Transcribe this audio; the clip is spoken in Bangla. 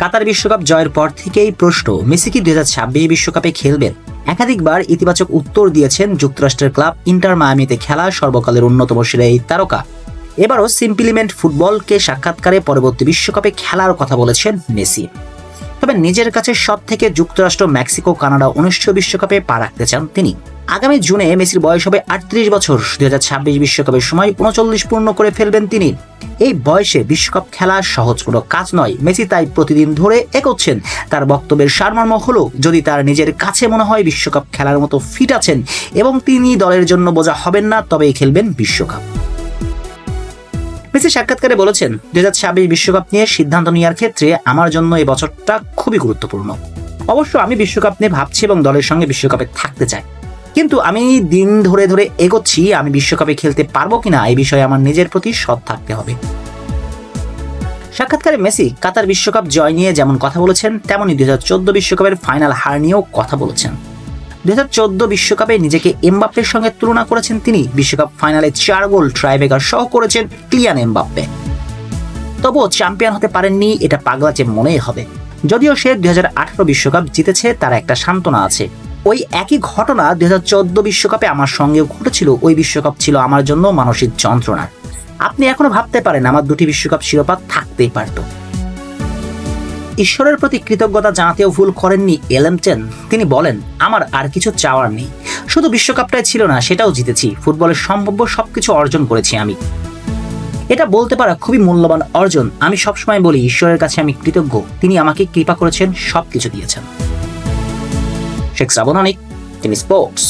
কাতার বিশ্বকাপ জয়ের পর থেকেই প্রশ্ন, মেসি কি দুই বিশ্বকাপে খেলবেন? একাধিকবার ইতিবাচক উত্তর দিয়েছেন যুক্তরাষ্ট্রের ক্লাব ইন্টার মায়ামিতে খেলা সর্বকালের অন্যতম সেরা এই তারকা। এবারও সিম্পলিমেন্ট ফুটবলকে সাক্ষাৎকারে পরবর্তী বিশ্বকাপে খেলার কথা বলেছেন মেসি। তবে নিজের কাছে সব থেকে যুক্তরাষ্ট্র, মেক্সিকো, কানাডা অনুষ্ঠেয় বিশ্বকাপে পা রাখতে চান তিনি। আগামী জুনে মেসির বয়স হবে আটত্রিশ বছর। দুই বিশ্বকাপের সময় উনচল্লিশ পূর্ণ করে ফেলবেন তিনি। এই বয়সে বিশ্বকাপ খেলা সহজ কোনো কাজ নয়। মেসি তাই প্রতিদিন ধরে এগোচ্ছেন। তার বক্তব্যের সারমর্ম হলো, যদি তার নিজের কাছে মনে হয় বিশ্বকাপ খেলার মতো ফিট আছেন এবং তিনি দলের জন্য বোঝা হবেন না, তবেই খেলবেন বিশ্বকাপ। মেসি সাক্ষাৎকারে বলেছেন, দুই বিশ্বকাপ নিয়ে সিদ্ধান্ত নেওয়ার ক্ষেত্রে আমার জন্য এই বছরটা খুবই গুরুত্বপূর্ণ। অবশ্য আমি বিশ্বকাপ নিয়ে ভাবছি এবং দলের সঙ্গে বিশ্বকাপে থাকতে চাই। কিন্তু আমি দিন ধরে ধরে এগোচ্ছি, আমি বিশ্বকাপে খেলতে পারব কিনা এই বিষয়ে আমার নিজের প্রতি সৎ থাকতে হবে। সাক্ষাৎকারে মেসি কাতার বিশ্বকাপ জয় নিয়ে যেমন কথা বলেছেন, তেমনই দুই বিশ্বকাপের ফাইনাল হার নিয়েও কথা বলেছেন। দু দুই বিশ্বকাপে নিজেকে এমবাপ্পের সঙ্গে তুলনা করেছেন তিনি। বিশ্বকাপ ফাইনালে চার গোল ট্রাইবেগার সহ করেছেন ক্লিয়ান এমবাপ্পে। তবুও চ্যাম্পিয়ন হতে পারেননি, এটা পাগলাচে মনেই হবে। যদিও সে দুই বিশ্বকাপ জিতেছে, তার একটা সান্ত্বনা আছে। ওই একই ঘটনা দুই বিশ্বকাপে আমার সঙ্গেও ঘটেছিল। ওই বিশ্বকাপ ছিল আমার জন্য মানসিক যন্ত্রণা আপনি এখনও ভাবতে পারেন আমার দুটি বিশ্বকাপ শিরোপা থাকতেই পারত। ঈশ্বরের প্রতি কৃতজ্ঞতা জানাতেও ভুল করেননি এলেমটেন তিনি বলেন, আমার আর কিছু চাওয়ার নেই। শুধু বিশ্বকাপটাই ছিল না, সেটাও জিতেছি। ফুটবলের সম্ভাব্য সবকিছু অর্জন করেছি আমি। এটা বলতে পারা খুবই মূল্যবান অর্জন। আমি সবসময় বলি, ঈশ্বরের কাছে আমি কৃতজ্ঞ। তিনি আমাকে কৃপা করেছেন, সবকিছু দিয়েছেন। শেখ শ্রাবণ অনিক তিনি স্পোর্টস